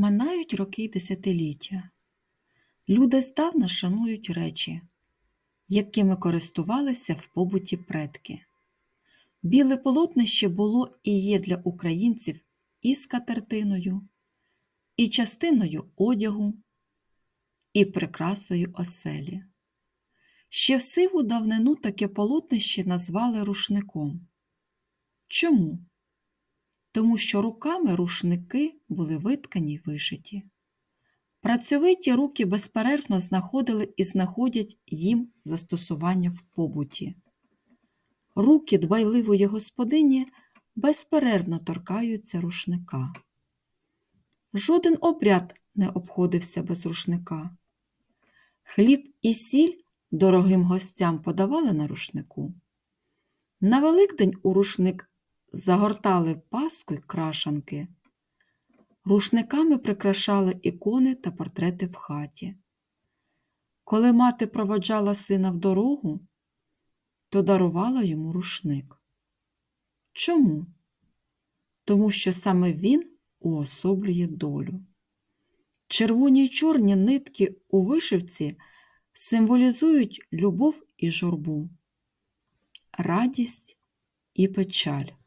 Минають роки й десятиліття. Люди здавна шанують речі, якими користувалися в побуті предки. Біле полотнище було і є для українців і скатертиною, і частиною одягу, і прикрасою оселі. Ще в сиву давнину таке полотнище назвали рушником. Чому? Тому що руками рушники були виткані й вишиті. Працьовиті руки безперервно знаходили і знаходять їм застосування в побуті. Руки дбайливої господині безперервно торкаються рушника. Жоден обряд не обходився без рушника. Хліб і сіль дорогим гостям подавали на рушнику. На Великдень у рушник загортали паску й крашанки. Рушниками прикрашали ікони та портрети в хаті. Коли мати проводжала сина в дорогу, то дарувала йому рушник. Чому? Тому що саме він уособлює долю. Червоні й чорні нитки у вишивці символізують любов і журбу, радість і печаль.